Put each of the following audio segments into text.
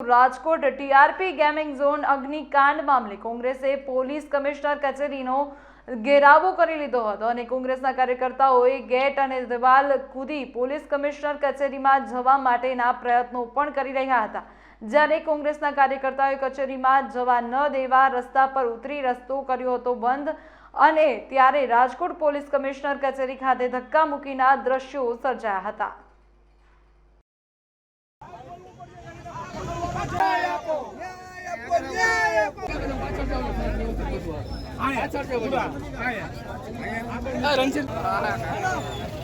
Rajkot TRP gaming zone અગ્નિકાંડ મામલે કોંગ્રેસે પોલીસ કમિશનર કચેરીનો ઘેરાવો કરી લીધો હતો અને કોંગ્રેસના કાર્યકર્તાઓએ ગેટ અને દિવાલ કૂદી પોલીસ કમિશનર કચેરીમાં જવા માટેના પ્રયત્નો પણ કરી રહ્યા હતા. જ્યારે કોંગ્રેસના કાર્યકર્તાઓએ કચેરીમાં જવા ન દેવા રસ્તા પર ઉતરી રસ્તો કર્યો હતો બંધ અને ત્યારે રાજકોટ પોલીસ કમિશનર કચેરી ખાતે ધક્કા મૂકીના દ્રશ્યો સર્જાયા હતા. પોલીસ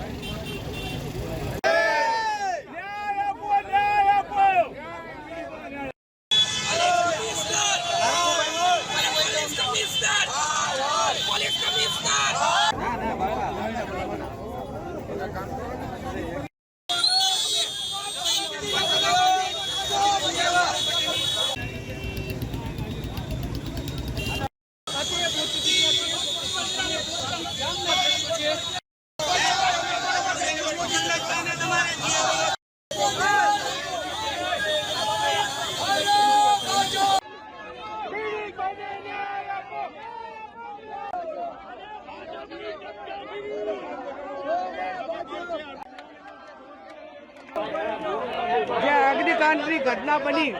અગ્નિકાંડની ઘટના બની.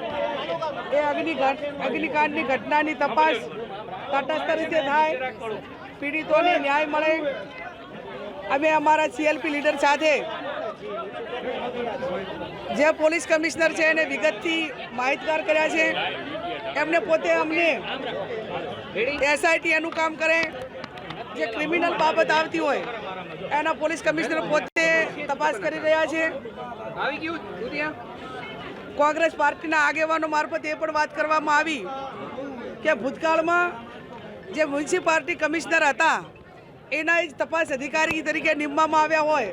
એ અગ્નિકાંડ, અગ્નિકાંડની ઘટનાની તપાસ તટસ્થ રીતે થાય. પીડિતોને ન્યાય મળે. અમે અમારા સીએલપી લીડર સાથે જે પોલીસ કમિશનર છે એને વિગતથી માહિતગાર કર્યા છે. એમને પોતે અમને એસઆઈટી એનું કામ કરે. જે ક્રિમિનલ બાબત આવતી હોય, એના પોલીસ કમિશનર પોતે તપાસ કરી રહ્યા છે. કોંગ્રેસ પાર્ટીના આગેવાનો મારફત એ પણ વાત કરવામાં આવી કે ભૂતકાળમાં જે મ્યુનિસિપાલિટી કમિશનર હતા, એના જ તપાસ અધિકારી તરીકે નિમવામાં આવ્યા હોય,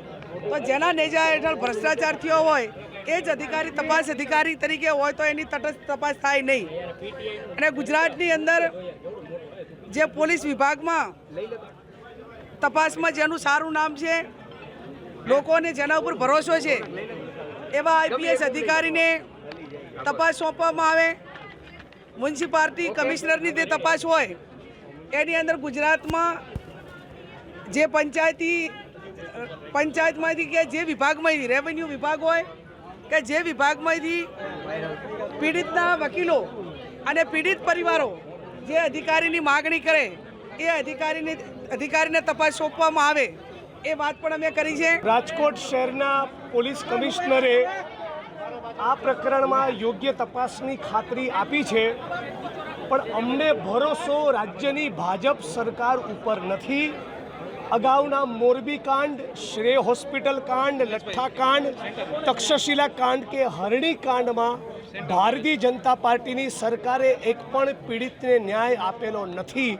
તો જેના નેજા હેઠળ ભ્રષ્ટાચાર થયો હોય, એ જ અધિકારી તપાસ અધિકારી તરીકે હોય તો એની તટસ્થ તપાસ થાય નહીં. અને ગુજરાતની અંદર જે પોલીસ વિભાગમાં તપાસમાં જેનું સારું નામ છે, લોકોને જેના ઉપર ભરોસો છે, એવા આઈપીએસ અધિકારીને તપાસ સોંપવામાં આવે. મ્યુનિસિપાલિટી કમિશનરની જે તપાસ હોય એની અંદર ગુજરાતમાં જે પંચાયતી પંચાયતમાંથી કે જે વિભાગમાંથી રેવન્યુ વિભાગ હોય કે જે વિભાગમાંથી પીડિતના વકીલો અને પીડિત પરિવારો જે અધિકારીની માગણી કરે એ અધિકારીની અધિકારીને તપાસ સોંપવામાં આવે એ વાત પણ અમે કરી છે. રાજકોટ શહેરના પોલીસ કમિશનરે આ પ્રકરણમાં યોગ્ય તપાસની ખાતરી આપી છે, પણ અમને ભરોસો રાજ્યની ભાજપ સરકાર ઉપર નથી. અગાઉના મોરબી કાંડ, શ્રેય હોસ્પિટલ કાંડ, લઠ્ઠા કાંડ, તક્ષશિલા કાંડ કે હરણી કાંડમાં ભારતીય જનતા પાર્ટીની સરકારે એક પણ પીડિતને ન્યાય આપેલો નથી.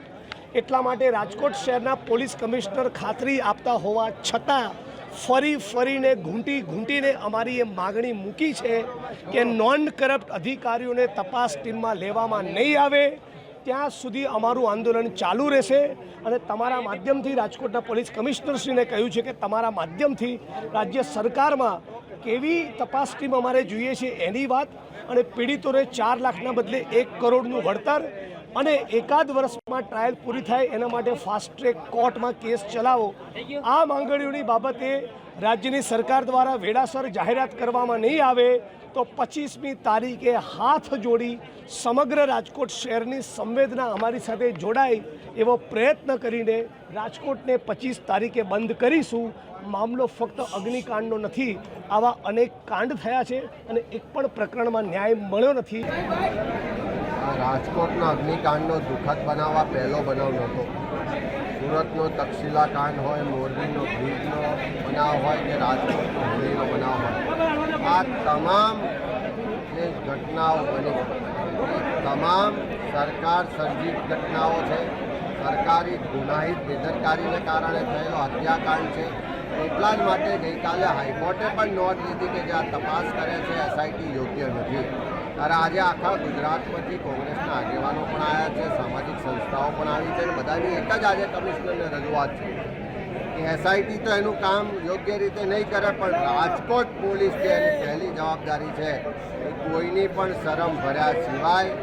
એટલા માટે રાજકોટ શહેરના પોલીસ કમિશનર ખાતરી આપતા હોવા છતાં ફરી ફરીને ઘૂંટી ઘૂંટીને અમારી એ માગણી મૂકી છે કે નોન કરપ્ટ અધિકારીઓને તપાસ ટીમમાં લેવામાં નહીં આવે. ત્યાં સુધી અમારું આંદોલન ચાલુ રહેશે અને તમારા માધ્યમથી રાજકોટના પોલીસ કમિશનરશ્રીને કહ્યું છે કે તમારા માધ્યમથી રાજ્ય સરકારમાં કેવી તપાસ ટીમ અમારે જોઈએ છે એની વાત. અને પીડિતોને ચાર લાખના બદલે એક કરોડનું વળતર અને એકાદ વર્ષમાં ટ્રાયલ પૂરી થાય એના માટે ફાસ્ટ ટ્રેક કોર્ટમાં કેસ ચલાવો. આ માંગણીઓની બાબતે રાજ્યની સરકાર દ્વારા વેળાસર જાહેરાત કરવામાં નહીં આવે તો પચીસમી તારીખે હાથ જોડી સમગ્ર રાજકોટ શહેરની સંવેદના અમારી સાથે જોડાય એવો પ્રયત્ન કરીને રાજકોટને પચીસ તારીખે બંધ કરીશું. મામલો ફક્ત અગ્નિકાંડનો નથી, આવા અનેક કાંડ થયા છે અને એક પણ પ્રકરણમાં ન્યાય મળ્યો નથી. રાજકોટનો અગ્નિકાંડનો દુઃખદ બનાવવા પહેલો બનાવ નહોતો. સુરતનો તક્ષશિલા કાંડ હોય, મોરબીનો બ્રિજનો બનાવ હોય કે રાજકોટનો હોળીનો બનાવ હોય. આ તમામ જે ઘટનાઓ બની તમામ સરકાર સર્જિત ઘટનાઓ છે. સરકારી ગુનાહિત બેદરકારીને કારણે થયેલો હત્યાકાંડ છે. એટલા જ માટે ગઈકાલે હાઈકોર્ટે પણ નોંધ લીધી કે જે આ તપાસ કરે છે, એસઆઈટી યોગ્ય નથી. ત્યારે આજે આખા ગુજરાતમાંથી કોંગ્રેસના આગેવાનો પણ આવ્યા છે, સામાજિક સંસ્થાઓ પણ આવી છે અને બધાની એક જ આજે કમિશનરને રજૂઆત છે કે એસઆઈટી તો એનું કામ યોગ્ય રીતે નહીં કરે, પણ રાજકોટ પોલીસ જે પહેલી જવાબદારી છે એ કોઈની પણ શરમ ભર્યા સિવાય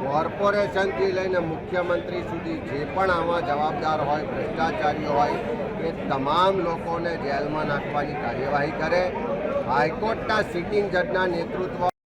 કોર્પોરેશનથી લઈને મુખ્યમંત્રી સુધી જે પણ આમાં જવાબદાર હોય, ભ્રષ્ટાચારીઓ હોય, એ તમામ લોકોને જેલમાં નાખવાની કાર્યવાહી કરે. હાઈકોર્ટના સિટિંગ જજના નેતૃત્વ